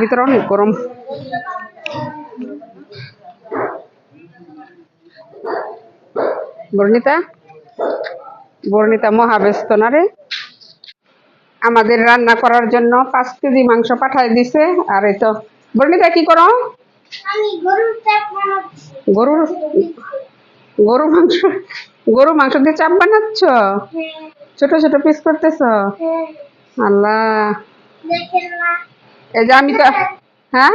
ভিতরে গরম। বর্ণিতা? বর্ণিতা মহাব্যস্ত না রে? আমাদের রান্না করার জন্য পাঁচ কেজি মাংস পাঠায় দিছে। আর এই তো বর্ণিতা, কি করো? গরু মাংস গরু মাংস দিয়ে চাপ বানাচ্ছ? ছোট ছোট পিস করতেছ? আল্লাহ। এই যে আমি তো হ্যাঁ?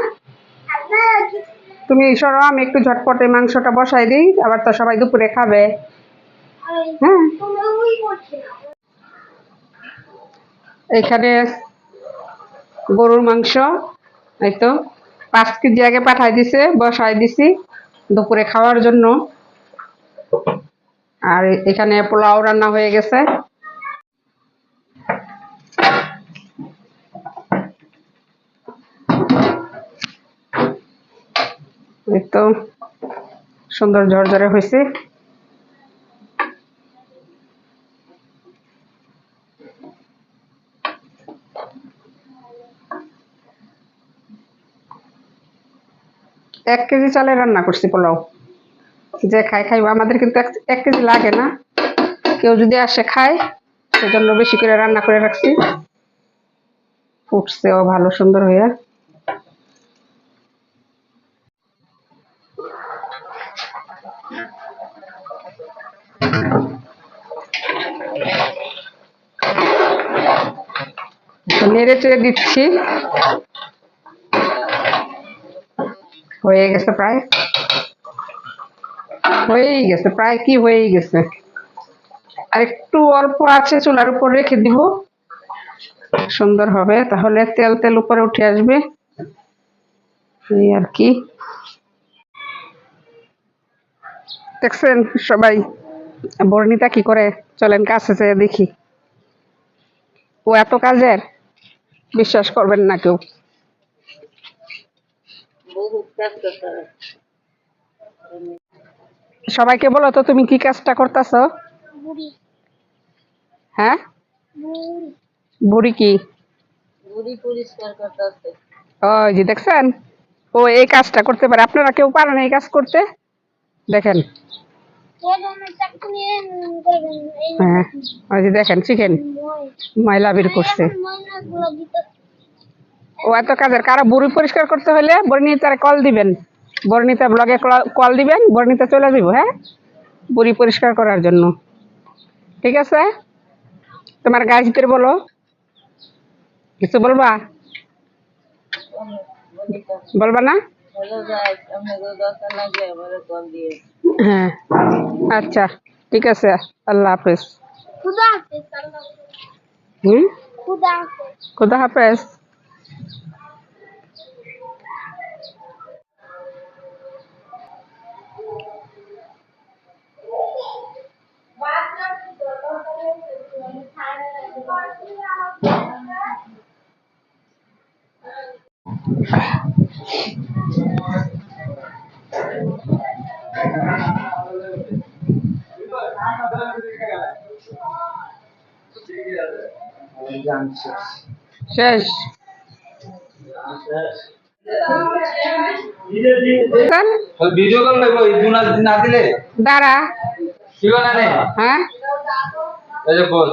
তুমি সরো, আমি একটু ঝটপটে মাংসটা বসাই দিই, আবার তো সবাই দুপুরে খাবে। হ্যাঁ। এখানে গরুর মাংস, এই তো। পাঁচ কেজি আগে পাঠাই দিছে, বসাই দিছি দুপুরে খাওয়ার জন্য। আর এখানে পোলাও রান্না হয়ে গেছে। তো সুন্দর ঝরঝরে হয়েছে। এক কেজি চালে রান্না করছি পোলাও। যে খাই খাইব, আমাদের কিন্তু এক- কেজি লাগে না। কেউ যদি আসে খায়, সেজন্য বেশি করে রান্না করে রাখছি। ফুটছেও ভালো, সুন্দর হয়ে নেড়ে চেড়ে দিচ্ছি। হয়ে গেছে প্রায়। হয়েই গেছে, প্রায় কি হয়েই গেছে? আর একটু অল্প আছে, চুলার উপর রেখে দিব। সুন্দর হবে, তাহলে তেল তেল উপরে উঠে আসবে। এই আর কি। দেখছেন সবাই, বর্ণিতা কি করে চলেন কাছে যেয়ে দেখি। ও এত কাজের? বিশ্বাস করবেন না কেউ। সবাইকে বলো তো তুমি কি কাজটা করতেছ? হ্যাঁ? বুড়ি। কি? করতেছে। ওই দেখছেন? ও এই কাজটা করতে পারে। আপনারা কেউ পারেন এই কাজ করতে? দেখেন। হ্যাঁ। ওই যে দেখেন শিখেন। মই ময়লা বের করছে। ও এত কাজের কারও বুড়ি পরিষ্কার করতে হলে বর্ণিতার কল দিবেন। বর্ণিতা ব্লগে কল দিবেন বর্ণিতা চলে যাব হ্যাঁ? বুড়ি পরিষ্কার করার জন্য। ঠিক আছে? তোমার গাছদের বলো। কিছু বলবা? বলবা না? হ্যাঁ। আচ্ছা ঠিক আছে। আল্লাহ হাফেজ। খুদা হাফেজ হুম? খুদা হাফেজ। শেষ। ভিডিও কল না দিলে? দাঁড়া। না হ্যাঁ? বস